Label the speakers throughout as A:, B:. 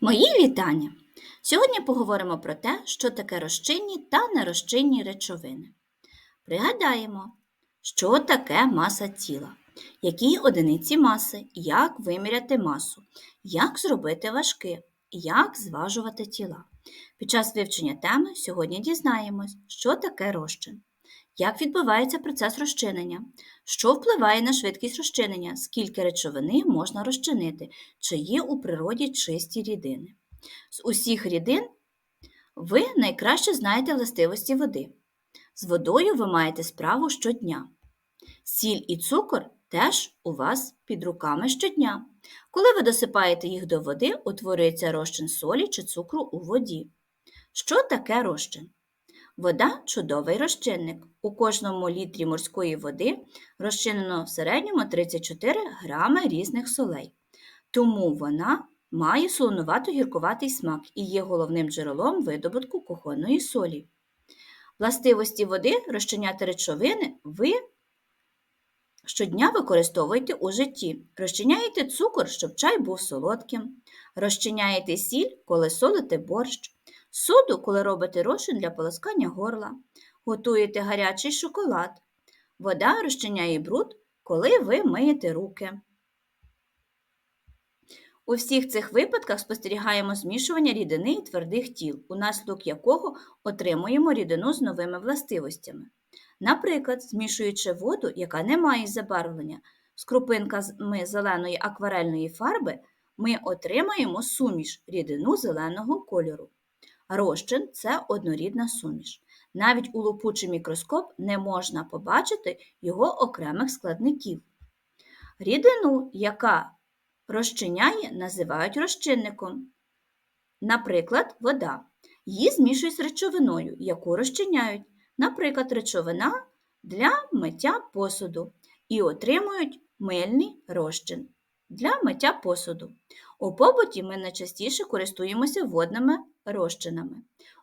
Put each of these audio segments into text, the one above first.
A: Мої вітання! Сьогодні поговоримо про те, що таке розчинні та нерозчинні речовини. Пригадаємо, що таке маса тіла, які одиниці маси, як виміряти масу, як зробити важки, як зважувати тіла. Під час вивчення теми сьогодні дізнаємось, що таке розчин, як відбувається процес розчинення, що впливає на швидкість розчинення, скільки речовини можна розчинити, чи є у природі чисті рідини. З усіх рідин ви найкраще знаєте властивості води. З водою ви маєте справу щодня. Сіль і цукор теж у вас під руками щодня. Коли ви досипаєте їх до води, утворюється розчин солі чи цукру у воді. Що таке розчин? Вода чудовий розчинник. У кожному літрі морської води розчинено в середньому 34 грами різних солей. Тому вона має солонувато гіркуватий смак і є головним джерелом видобутку кухонної солі. Властивості води розчиняти речовини ви щодня використовуєте у житті. Розчиняєте цукор, щоб чай був солодким. Розчиняєте сіль, коли солите борщ, соду, коли робите розчин для полоскання горла, готуєте гарячий шоколад. Вода розчиняє бруд, коли ви миєте руки. У всіх цих випадках спостерігаємо змішування рідини і твердих тіл, унаслідок якого отримуємо рідину з новими властивостями. Наприклад, змішуючи воду, яка не має забарвлення, з крупинками зеленої акварельної фарби, ми отримаємо суміш рідину зеленого кольору. Розчин це однорідна суміш. Навіть у лупучий мікроскоп не можна побачити його окремих складників. Рідину, яка розчиняє, називають розчинником. Наприклад, вода. Її змішують з речовиною, яку розчиняють, наприклад, речовина для миття посуду і отримують мильний розчин для миття посуду. У побуті ми найчастіше користуємося водними розчинами.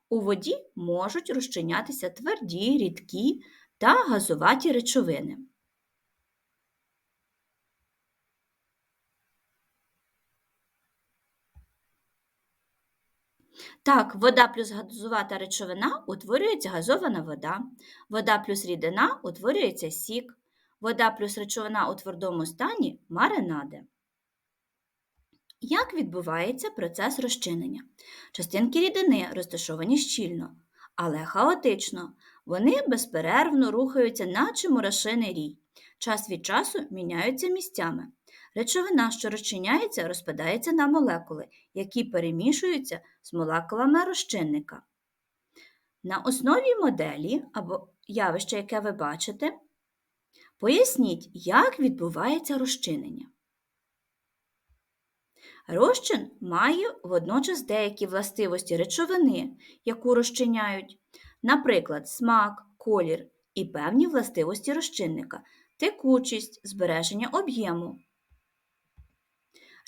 A: У воді можуть розчинятися тверді, рідкі та газуваті речовини. Так, вода плюс газувата речовина утворюється газована вода, вода плюс рідина утворюється сік, вода плюс речовина у твердому стані маринади. Як відбувається процес розчинення? Частинки рідини розташовані щільно, але хаотично. Вони безперервно рухаються, наче мурашиний рій. Час від часу міняються місцями. Речовина, що розчиняється, розпадається на молекули, які перемішуються з молекулами розчинника. На основі моделі або явища, яке ви бачите, поясніть, як відбувається розчинення. Розчин має водночас деякі властивості речовини, яку розчиняють, наприклад, смак, колір і певні властивості розчинника, текучість, збереження об'єму.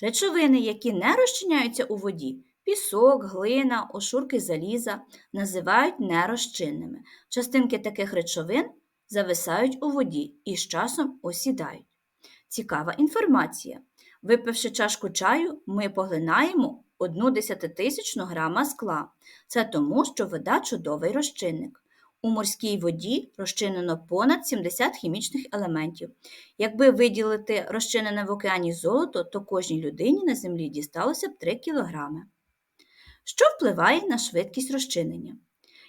A: Речовини, які не розчиняються у воді, пісок, глина, ошурки заліза, називають нерозчинними. Частинки таких речовин зависають у воді і з часом осідають. Цікава інформація. Випивши чашку чаю, ми поглинаємо одну десятитисячну грама скла. Це тому, що вода чудовий розчинник. У морській воді розчинено понад 70 хімічних елементів. Якби виділити розчинене в океані золото, то кожній людині на землі дісталося б 3 кілограми. Що впливає на швидкість розчинення?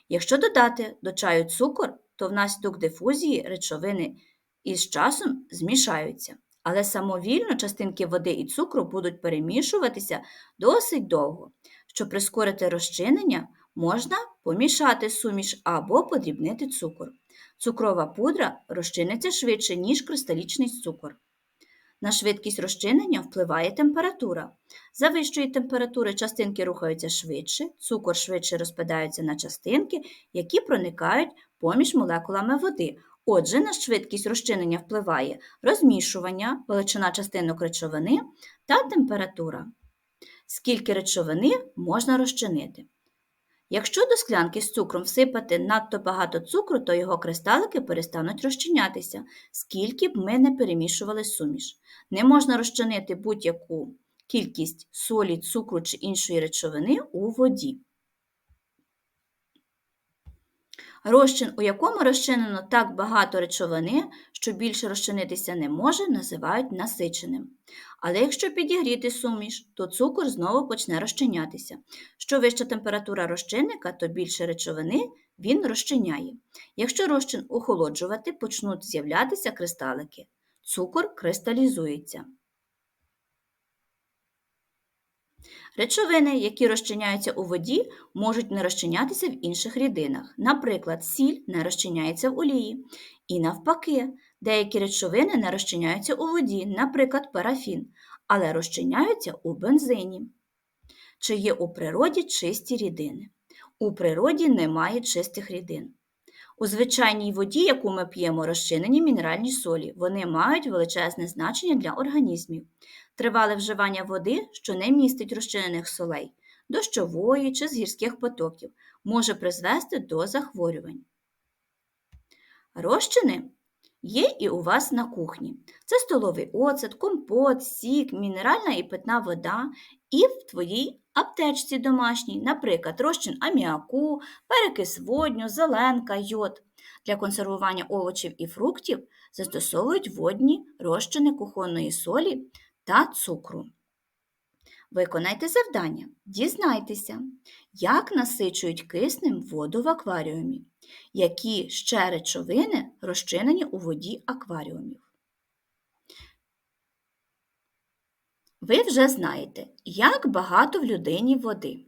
A: Якщо додати до чаю цукор, то внаслідок дифузії речовини із часом змішаються але самовільно частинки води і цукру будуть перемішуватися досить довго. Щоб прискорити розчинення, можна помішати суміш або подрібнити цукор. Цукрова пудра розчиниться швидше, ніж кристалічний цукор. На швидкість розчинення впливає температура. За вищої температури частинки рухаються швидше, цукор швидше розпадається на частинки, які проникають поміж молекулами води, Отже, на швидкість розчинення впливає розмішування, величина частинок речовини та температура. Скільки речовини можна розчинити? Якщо до склянки з цукром всипати надто багато цукру, то його кристалики перестануть розчинятися, скільки б ми не перемішували суміш. Не можна розчинити будь-яку кількість солі, цукру чи іншої речовини у воді. Розчин, у якому розчинено так багато речовини, що більше розчинитися не може, називають насиченим. Але якщо підігріти суміш, то цукор знову почне розчинятися. Що вища температура розчинника, то більше речовини він розчиняє. Якщо розчин охолоджувати, почнуть з'являтися кристалики. Цукор кристалізується. Речовини, які розчиняються у воді, можуть не розчинятися в інших рідинах. Наприклад, сіль не розчиняється в олії. І навпаки, деякі речовини не розчиняються у воді, наприклад, парафін, але розчиняються у бензині. Чи є у природі чисті рідини? У природі немає чистих рідин. У звичайній воді, яку ми п'ємо, розчинені мінеральні солі. Вони мають величезне значення для організмів. Тривале вживання води, що не містить розчинених солей, дощової чи з гірських потоків, може призвести до захворювань. Розчини є і у вас на кухні. Це столовий оцет, компот, сік, мінеральна і питна вода, і в твоїй аптечці домашній, наприклад, розчин аміаку, перекис водню, зеленка, йод. Для консервування овочів і фруктів застосовують водні розчини кухонної солі та цукру. Виконайте завдання. Дізнайтеся, як насичують киснем воду в акваріумі, які ще речовини розчинені у воді акваріумів. Ви вже знаєте, як багато в людині води.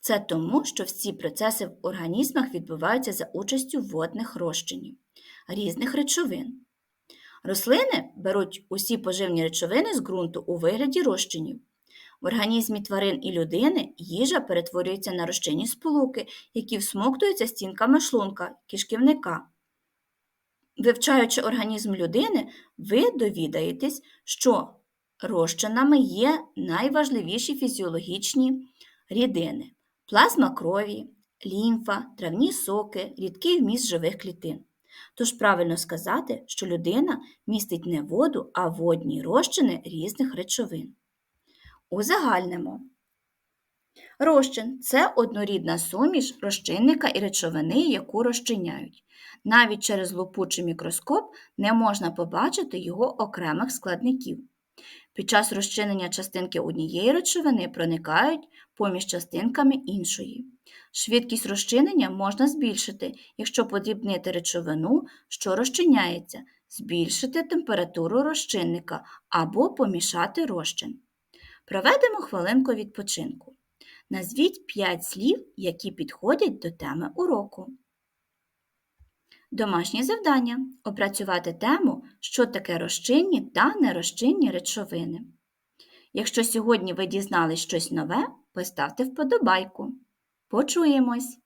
A: Це тому, що всі процеси в організмах відбуваються за участю водних розчинів, різних речовин. Рослини беруть усі поживні речовини з ґрунту у вигляді розчинів. В організмі тварин і людини їжа перетворюється на розчинні сполуки, які всмоктуються стінками шлунка, кишківника. Вивчаючи організм людини, ви довідаєтесь, що розчинами є найважливіші фізіологічні рідини плазма крові, лімфа, травні соки, рідкий вміст живих клітин. Тож правильно сказати, що людина містить не воду, а водні розчини різних речовин. Узагальнимо. Розчин це однорідна суміш розчинника і речовини, яку розчиняють. Навіть через лупучий мікроскоп не можна побачити його окремих складників. Під час розчинення частинки однієї речовини проникають поміж частинками іншої. Швидкість розчинення можна збільшити, якщо подрібнити речовину, що розчиняється, збільшити температуру розчинника або помішати розчин. Проведемо хвилинку відпочинку. Назвіть 5 слів, які підходять до теми уроку. Домашнє завдання опрацювати тему, що таке розчинні та нерозчинні речовини. Якщо сьогодні ви дізнались щось нове, поставте вподобайку. Почуємось!